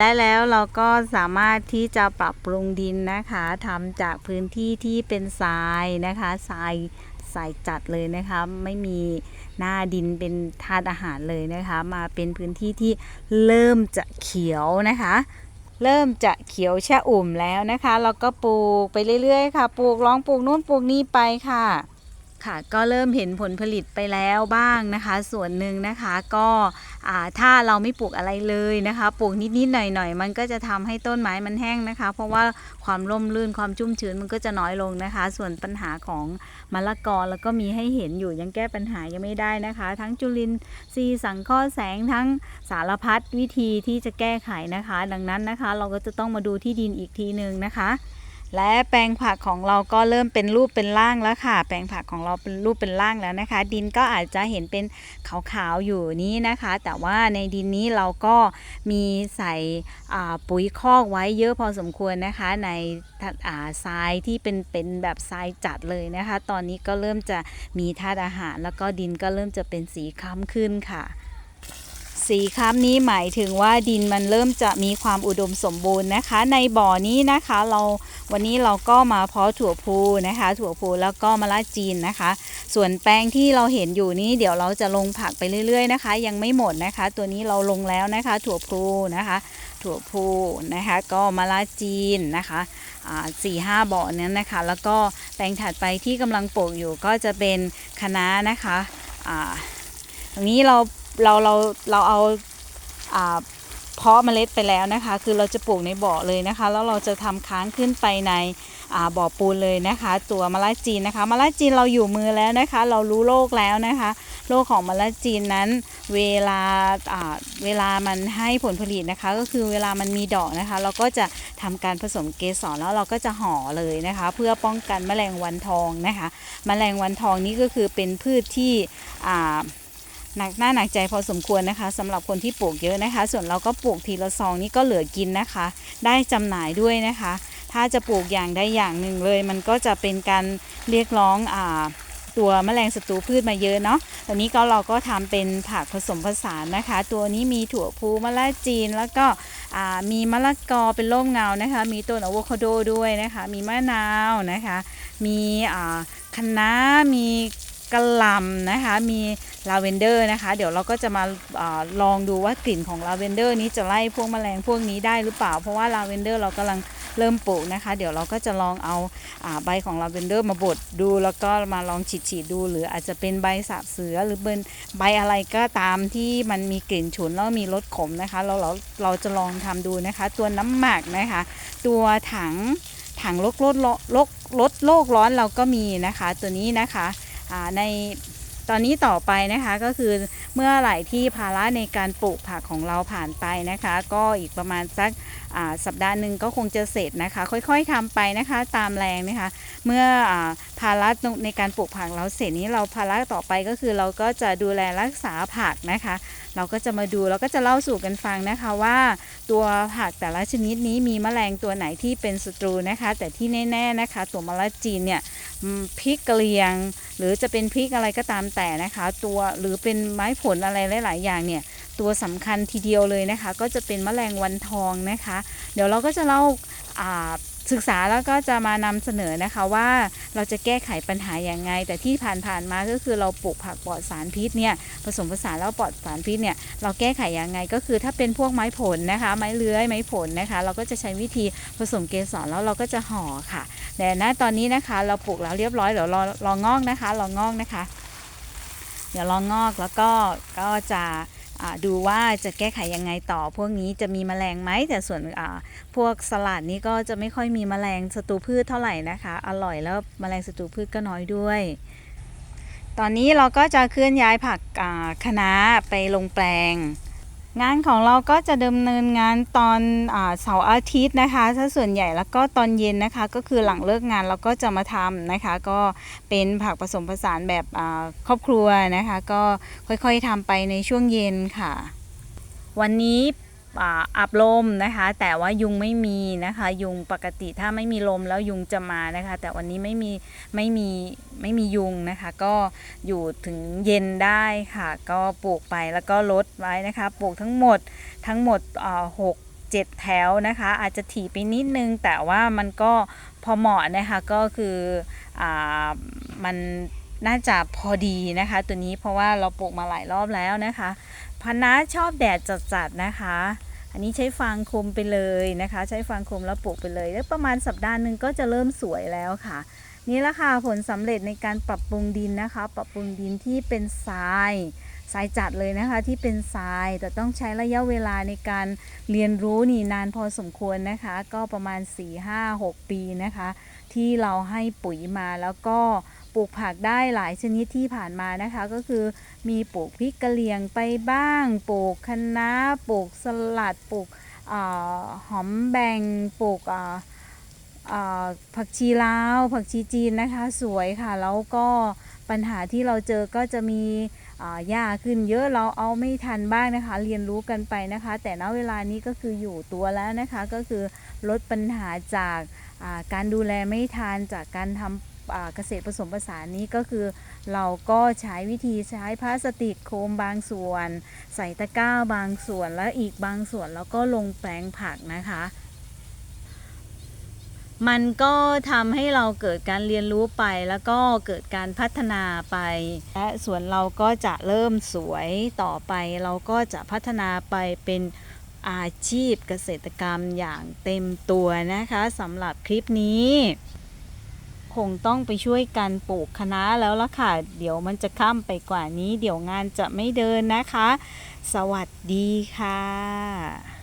และแล้วเราก็สามารถที่จะปรับปรุงดินนะคะทำจากพื้นที่ที่เป็นทรายนะคะทรายทรายจัดเลยนะคะไม่มีหน้าดินเป็นธาตุอาหารเลยนะคะ มาเป็นพื้นที่ที่เริ่มจะเขียวนะคะ เริ่มจะเขียวชะอุ่มแล้วนะคะ เราก็ปลูกไปเรื่อยๆค่ะ ปลูกลองปลูกนู่นปลูกนี่ไปค่ะ ค่ะก็เริ่มเห็นผลผลิตไปแล้วบ้างนะคะ ส่วนหนึ่งนะคะก็ถ้าเราไม่ปลูกอะไรเลยนะคะ ปลูกนิดๆหน่อยๆ มันก็จะทำให้ต้นไม้มันแห้งนะคะ เพราะว่าความร่มรื่นความชุ่มชื้นมันก็จะน้อยลงนะคะ ส่วนปัญหาของมะละกอแล้วก็มีให้เห็นอยู่ยังแก้ปัญหายังไม่ได้นะคะ ทั้งจุลินทรีย์สังเคราะห์แสงทั้งสารพัดวิธีที่จะแก้ไขนะคะ ดังนั้นนะคะ เราก็จะต้องมาดูที่ดินอีกทีหนึ่งนะคะ และแปลงผักของเราก็เริ่มเป็นรูปเป็นร่างแล้วค่ะ แปลงผักของเราเป็นรูปเป็นร่างแล้วนะคะ ดินก็อาจจะเห็นเป็นขาวๆอยู่นี้นะคะ แต่ว่าในดินนี้เราก็มีใส่ปุ๋ยคอกไว้เยอะพอสมควรนะคะ ในทรายที่เป็นเป็นแบบทรายจัดเลยนะคะ ตอนนี้ก็เริ่มจะมีธาตุอาหาร แล้วก็ดินก็เริ่มจะเป็นสีคล้ำขึ้นค่ะ สีคล้ำนี้หมายถึงว่าดินมันเริ่มจะมีความอุดมสมบูรณ์นะคะ ในบ่อนี้นะคะเราวันนี้เราก็มาเพาะถั่วพูนะคะ ถั่วพูแล้วก็มะละจีนนะคะ ส่วนแปลงที่เราเห็นอยู่นี้เดี๋ยวเราจะลงผักไปเรื่อย ๆนะคะ ยังไม่หมดนะคะ ตัวนี้เราลงแล้วนะคะ ถั่วพูนะคะ ถั่วพูนะคะ ก็มะละจีนนะคะอ่าสี่ห้าบ่อนั้นนะคะ แล้วก็แปลงถัดไปที่กำลังปลูกอยู่ก็จะเป็นคะน้านะคะอ่าตรงนี้เรา เราเราเราเอาอ่าเพาะเมล็ดไปแล้วนะคะ คือเราจะปลูกในบ่อเลยนะคะ แล้วเราจะทำค้างขึ้นไปในบ่อปูนเลยนะคะ ตัวมะละจีนนะคะมะละจีนเราอยู่มือแล้วนะคะ เรารู้โรคแล้วนะคะโรคของมะละจีนนั้น เวลาเวลามันให้ผลผลิตนะคะ ก็คือเวลามันมีดอกนะคะ เราก็จะทำการผสมเกสรแล้วเราก็จะห่อเลยนะคะ เพื่อป้องกันแมลงวันทองนะคะ แมลงวันทองนี่ก็คือเป็นพืชที่ หนักหน้าหนักใจพอสมควรนะคะสำหรับคนที่ปลูกเยอะนะคะ ส่วนเราก็ปลูกทีละซองนี่ก็เหลือกินนะคะ ได้จำหน่ายด้วยนะคะ ถ้าจะปลูกอย่างใดอย่างหนึ่งเลย มันก็จะเป็นการเรียกร้องอ่าตัวแมลงศัตรูพืชมาเยอะเนาะตอนนี้ก็เราก็ทำเป็นผักผสมผสานนะคะ ตัวนี้มีถั่วพูมะละจีน แล้วก็มีมะละกอเป็นร่มเงานะคะ มีต้นอะโวคาโดด้วยนะคะ มีมะนาวนะคะ มีอ่าคะน้ามี กระหล่ำนะคะ มีลาเวนเดอร์นะคะ เดี๋ยวเราก็จะมาอาลองดูว่ากลิ่นของลาเวนเดอร์นี้จะไล่พวกแมลงพวกนี้ได้หรือเปล่า เพราะว่าลาเวนเดอร์เรากำลังเริ่มปลูกนะคะ เดี๋ยวเราก็จะลองเอาอาใบของลาเวนเดอร์มาบดดู แล้วก็มาลองฉีดๆดู หรืออาจจะเป็นใบสาบเสือหรือเป็นใบอะไรก็ตามที่มันมีกลิ่นฉุนแล้วมีรสขมนะคะเราเราเราจะลองทำดูนะคะ ตัวน้ำหมักนะคะ ตัวถังถังลดลดลดลดโลกร้อนเราก็มีนะคะ ตัวนี้นะคะ ในตอนนี้ต่อไปนะคะก็คือเมื่อไหร่ที่ภาระในการปลูกผักของเราผ่านไปนะคะ ก็อีกประมาณสัก สัปดาห์หนึ่งก็คงจะเสร็จนะคะ ค่อยๆทำไปนะคะตามแรงนะคะ เมื่ออาภาระในการปลูกผักเราเสร็จนี้เราภาระต่อไปก็คือเราก็จะดูแลรักษาผักนะคะ เราก็จะมาดูเราก็จะเล่าสู่กันฟังนะคะว่า ตัวผักแต่ละชนิดนี้มีแมลงตัวไหนที่เป็นศัตรูนะคะ แต่ที่แน่ๆนะคะ ตัวมลจีนเนี่ยพริกกะเหรียง หรือจะเป็นพริกอะไรก็ตามแต่นะคะ ตัวหรือเป็นไม้ผลอะไรหลาย ๆ อย่างเนี่ย ตัวสำคัญทีเดียวเลยนะคะ ก็จะเป็นแมลงวันทองนะคะ เดี๋ยวเราก็จะเล่าศึกษาแล้วก็จะมานำเสนอนะคะว่าเราจะแก้ไขปัญหาอย่างไง แต่ที่ผ่านๆมาก็คือเราปลูกผักปลอดสารพิษเนี่ยผสมผสานแล้วปลอดสารพิษเนี่ยเราแก้ไขยังไงก็คือถ้าเป็นพวกไม้ผลนะคะ ไม้เลื้อยไม้ผลนะคะ เราก็จะใช้วิธีผสมเกสรแล้วเราก็จะห่อค่ะ แต่ณตอนนี้นะคะ เราปลูกแล้วเรียบร้อยเดี๋ยวรอรองอกนะคะรองอกนะคะ เดี๋ยวรองอกแล้วก็ก็จะ ดูว่าจะแก้ไขยังไงต่อ พวกนี้จะมีแมลงไหมแต่ส่วนพวกสลัดนี้ก็จะไม่ค่อยมีแมลงศัตรูพืชเท่าไหร่นะคะ อร่อยแล้วแมลงศัตรูพืชก็น้อยด้วย ตอนนี้เราก็จะเคลื่อนย้ายผักคะน้าไปลงแปลง งานของเราก็จะดำเนินงานตอนเสาร์อาทิตย์นะคะถ้าส่วนใหญ่แล้วก็ตอนเย็นนะคะ ก็คือหลังเลิกงานเราก็จะมาทำนะคะ ก็เป็นผักผสมผสานแบบครอบครัวนะคะ ก็ค่อยๆทำไปในช่วงเย็นค่ะ วันนี้ อ่าอับลมนะคะ แต่ว่ายุงไม่มีนะคะ ยุงปกติถ้าไม่มีลมแล้วยุงจะมานะคะ แต่วันนี้ไม่มีไม่มีไม่มียุงนะคะ ก็อยู่ถึงเย็นได้ค่ะ ก็ปลูกไปแล้วก็ลดไว้นะคะ ปลูกทั้งหมดทั้งหมดอ่าหก7แถวนะคะ อาจจะถี่ไปนิดนึง แต่ว่ามันก็พอเหมาะนะคะก็คืออ่ามันน่าจะพอดีนะคะ ตัวนี้เพราะว่าเราปลูกมาหลายรอบแล้วนะคะ พันนาชอบแดดจัดๆนะคะ อันนี้ใช้ฟางคลุมไปเลยนะคะ ใช้ฟางคลุมแล้วปลูกไปเลย แล้วประมาณสัปดาห์หนึ่งก็จะเริ่มสวยแล้วค่ะ นี่แหละค่ะผลสำเร็จในการปรับปรุงดินนะคะ ปรับปรุงดินที่เป็นทรายทรายจัดเลยนะคะที่เป็นทรายแต่ต้องใช้ระยะเวลาในการเรียนรู้นี่นานพอสมควรนะคะ ก็ประมาณ 4-5-6 ปีนะคะ ที่เราให้ปุ๋ยมาแล้วก็ ลูกผักได้หลายชนิดที่ผ่านมานะคะ ก็คือมีปลูกพริกกะเหรี่ยงไปบ้าง ปลูกคะน้าปลูกสลัดปลูกอหอมแบงปลูกผักชีลาว ผักชีจีนนะคะ สวยค่ะ แล้วก็ปัญหาที่เราเจอก็จะมีอ่าหญ้าขึ้นเยอะเราเอาไม่ทันบ้างนะคะ เรียนรู้กันไปนะคะ แต่ณเวลานี้ก็คืออยู่ตัวแล้วนะคะ ก็คือลดปัญหาจากการดูแลไม่ทันจากการทำ เกษตรผสมผสานนี้ก็คือ เราก็ใช้วิธีใช้พลาสติกโคมบางส่วน ใส่ตะกร้าบางส่วนและอีกบางส่วนแล้วก็ลงแปลงผักนะคะ มันก็ทำให้เราเกิดการเรียนรู้ไปแล้วก็เกิดการพัฒนาไป และสวนเราก็จะเริ่มสวยต่อไป เราก็จะพัฒนาไปเป็นอาชีพเกษตรกรรมอย่างเต็มตัวนะคะสำหรับคลิปนี้ คงต้องไปช่วยกันปลูกคะน้าแล้วล่ะค่ะ เดี๋ยวมันจะข้ามไปกว่านี้ เดี๋ยวงานจะไม่เดินนะคะ สวัสดีค่ะ